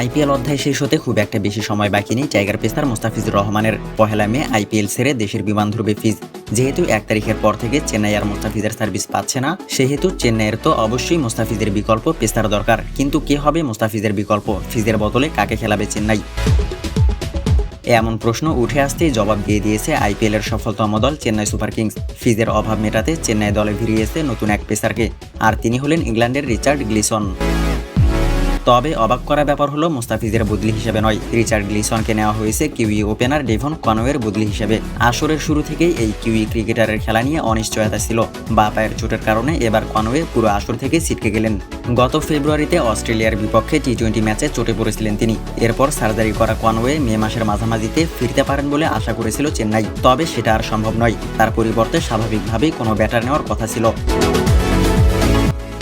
IPL অধ্যায় শেষ হতে খুব একটা বেশি সময় বাকি নেই টাইগার পেসার মোস্তাফিজুর রহমানের পহেলা মে আইপিএল ছেড়ে দেশের বিমান ধরবে ফিজ। যেহেতু এক তারিখের পর থেকে চেন্নাই আর মোস্তাফিজের সার্ভিস পাচ্ছে না, সেহেতু চেন্নাইয়ের তো অবশ্যই মোস্তাফিজের বিকল্প পেসার দরকার। কিন্তু কে হবে মোস্তাফিজের বিকল্প? ফিজের বদলে কাকে খেলাবে চেন্নাই? এমন প্রশ্ন উঠে আসতেই জবাব দিয়ে দিয়েছে আইপিএলের সফলতম দল চেন্নাই সুপার কিংস। ফিজের অভাব মেটাতে চেন্নাই দলে ভিড়িয়েছে নতুন এক পেসারকে, আর তিনি হলেন ইংল্যান্ডের রিচার্ড গ্লিসন। তবে অবাক করা ব্যাপার হলো, মুস্তাফিজের বদলি হিসেবে নয়। রিচার্ড গ্লিসনকে নেওয়া হয়েছে কিউই ওপেনার ডেভন কনওয়ের বদলি হিসেবে। আসরের শুরু থেকেই এই কিউই ক্রিকেটারের খেলা নিয়ে অনিশ্চয়তা ছিল। বা পায়ের চোটের কারণে এবার কনওয়ে পুরো আসর থেকে ছিটকে গেলেন। গত ফেব্রুয়ারিতে অস্ট্রেলিয়ার বিপক্ষে টি টোয়েন্টি ম্যাচে চোটে পড়েছিলেন তিনি। এরপর সার্জারি করা কনওয়ে মে মাসের মাঝামাঝিতে ফিরতে পারেন বলে আশা করেছিল চেন্নাই। তবে সেটা আর সম্ভব নয়। তার পরিবর্তে স্বাভাবিকভাবেই কোনো ব্যাটার নেওয়ার কথা ছিল।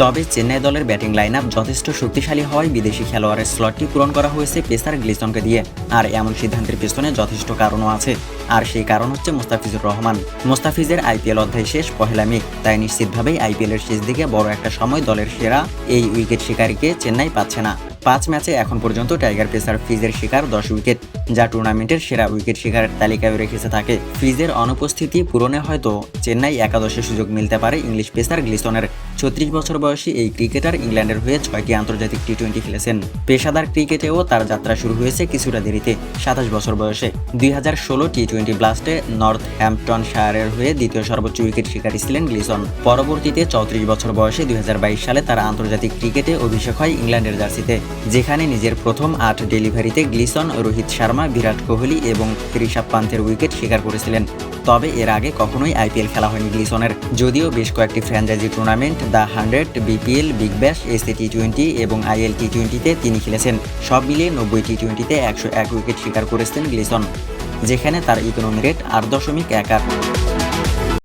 তবে চেন্নাই দলের ব্যাটিং লাইন আপ যথেষ্ট শক্তিশালী হওয়ায় বিদেশি খেলোয়াড়ের স্লটটি পূরণ করা হয়েছে পেসার গ্লিসনকে দিয়ে। আর এমন সিদ্ধান্তের পেছনে যথেষ্ট কারণও আছে। আর সেই কারণ হচ্ছে মোস্তাফিজুর রহমান। মোস্তাফিজের আইপিএল অধ্যায় শেষ পহেলা মে। তাই নিশ্চিতভাবেই আইপিএলের শেষ দিকে বড় একটা সময় দলের সেরা এই উইকেট শিকারীকে চেন্নাই পাচ্ছে না। পাঁচ ম্যাচে এখন পর্যন্ত টাইগার পেসার ফিজের শিকার, দশ উইকেট যা টুর্নামেন্টের সেরা উইকেট শিকারের তালিকায় রেখেছে থাকে ফিজের অনুপস্থিতি পূরণে হয়তো চেন্নাই একাদশে সুযোগ মিলতে পারে ইংলিশ পেসার গ্লিসনের ছত্রিশ বছর বয়সী এই ক্রিকেটার ইংল্যান্ডের হয়ে ছয়টি আন্তর্জাতিক টি টোয়েন্টি খেলেছেন। পেশাদার ক্রিকেটেও তার যাত্রা শুরু হয়েছে কিছুটা দেরিতে, সাতাশ বছর বয়সে। দুই হাজার ষোলো টি টোয়েন্টি ব্লাস্টে নর্থ হ্যাম্পটন শায়ারের হয়ে দ্বিতীয় সর্বোচ্চ উইকেট শিকারী ছিলেন গ্লিসন পরবর্তীতে চৌত্রিশ বছর বয়সে দুই হাজার বাইশ সালে তার আন্তর্জাতিক ক্রিকেটে অভিষেক হয় ইংল্যান্ডের জার্সিতে। যেখানে নিজের প্রথম আট ডেলিভারিতে গ্লিসন, রোহিত শর্মা, বিরাট কোহলি এবং ঋষভ পান্থের উইকেট শিকার করেছিলেন। তবে এর আগে কখনোই আইপিএল খেলা হয়নি গ্লিসনের। যদিও বেশ কয়েকটি franchise tournament, The Hundred, BPL, Big Bash SA T twenty এবং আইএল টি টোয়েন্টিতে তিনি খেলেছেন। সব মিলিয়ে নব্বই টি টোয়েন্টিতে একশো এক উইকেট শিকার করেছেন গ্লিসন, যেখানে তার ইকোনমি রেট আট দশমিক এক আট।